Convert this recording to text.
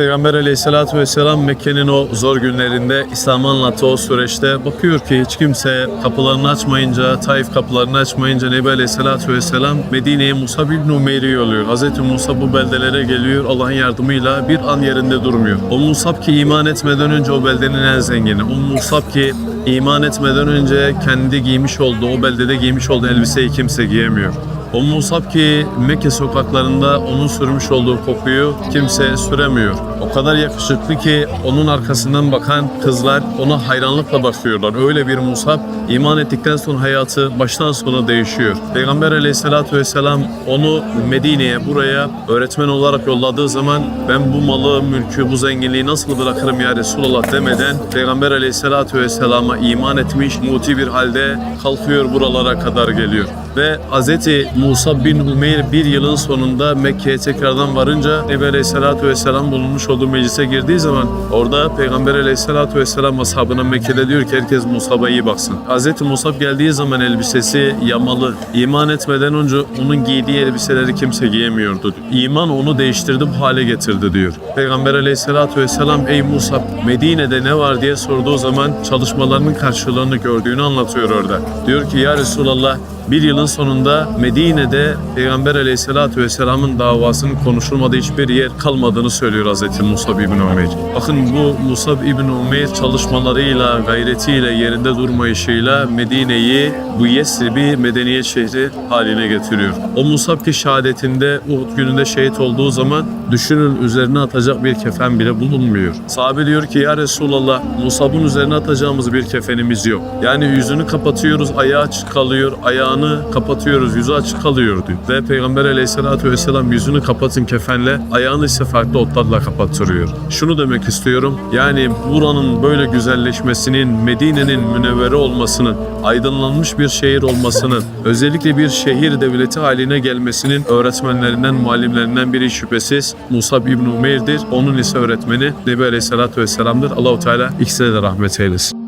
Peygamber aleyhissalatü vesselam Mekke'nin o zor günlerinde İslam'ı anlattığı o süreçte bakıyor ki hiç kimse kapılarını açmayınca, Taif kapılarını açmayınca Nebi aleyhissalatü vesselam Medine'ye Musa bin Umeyr'i yolluyor. Hz. Musa bu beldelere geliyor Allah'ın yardımıyla bir an yerinde durmuyor. O Musab ki iman etmeden önce o beldenin en zengini. O Musab ki iman etmeden önce kendi giymiş olduğu, o beldede giymiş olduğu elbiseyi kimse giyemiyor. O Musab ki Mekke sokaklarında onun sürmüş olduğu kokuyu kimse süremiyor. O kadar yakışıklı ki onun arkasından bakan kızlar ona hayranlıkla bakıyorlar. Öyle bir Musab iman ettikten sonra hayatı baştan sona değişiyor. Peygamber aleyhissalatü vesselam onu Medine'ye buraya öğretmen olarak yolladığı zaman ben bu malı, mülkü, bu zenginliği nasıl bırakırım ya Resulallah demeden Peygamber aleyhissalatü vesselama iman etmiş muti bir halde kalkıyor buralara kadar geliyor. Ve Hz. Musa bin Umeyr bir yılın sonunda Mekke'ye tekrardan varınca Nebi Aleyhisselatü Vesselam bulunmuş olduğu meclise girdiği zaman orada Peygamber Aleyhisselatü Vesselam ashabına Mekke'de diyor ki herkes Musab'a iyi baksın. Hz. Musab geldiği zaman elbisesi yamalı. İman etmeden önce onun giydiği elbiseleri kimse giyemiyordu. İman onu değiştirdi bu hale getirdi diyor. Peygamber Aleyhisselatü Vesselam ey Musab Medine'de ne var diye sorduğu zaman çalışmalarının karşılığını gördüğünü anlatıyor orada. Diyor ki ya Resulallah bir yılın sonunda Medine'de Peygamber Aleyhisselatü Vesselam'ın davasının konuşulmadığı hiçbir yer kalmadığını söylüyor Hz. Musab İbn Umeyr. Bakın bu Musab İbn Umeyr çalışmalarıyla, gayretiyle, yerinde durmayışıyla Medine'yi bu Yesrib'i medeniyet şehri haline getiriyor. O Musab ki şehadetinde Uhud gününde şehit olduğu zaman düşünün üzerine atacak bir kefen bile bulunmuyor. Sahabe diyor ki ya Resulallah Musab'ın üzerine atacağımız bir kefenimiz yok. Yani yüzünü kapatıyoruz, ayağı kalıyor, ayağını kapatıyoruz, yüzü açık kalıyor diyor. Ve Peygamber aleyhissalatü vesselam yüzünü kapatın kefenle, ayağını ise farklı otlarla kapattırıyor. Şunu demek istiyorum, yani buranın böyle güzelleşmesinin, Medine'nin münevvere olmasının, aydınlanmış bir şehir olmasının, özellikle bir şehir devleti haline gelmesinin öğretmenlerinden, muallimlerinden biri şüphesiz Musab İbn Umeyr'dir. Onun ise öğretmeni Nebi Aleyhisselatü Vesselam'dır. Allahu Teala ikisine de rahmet eylesin.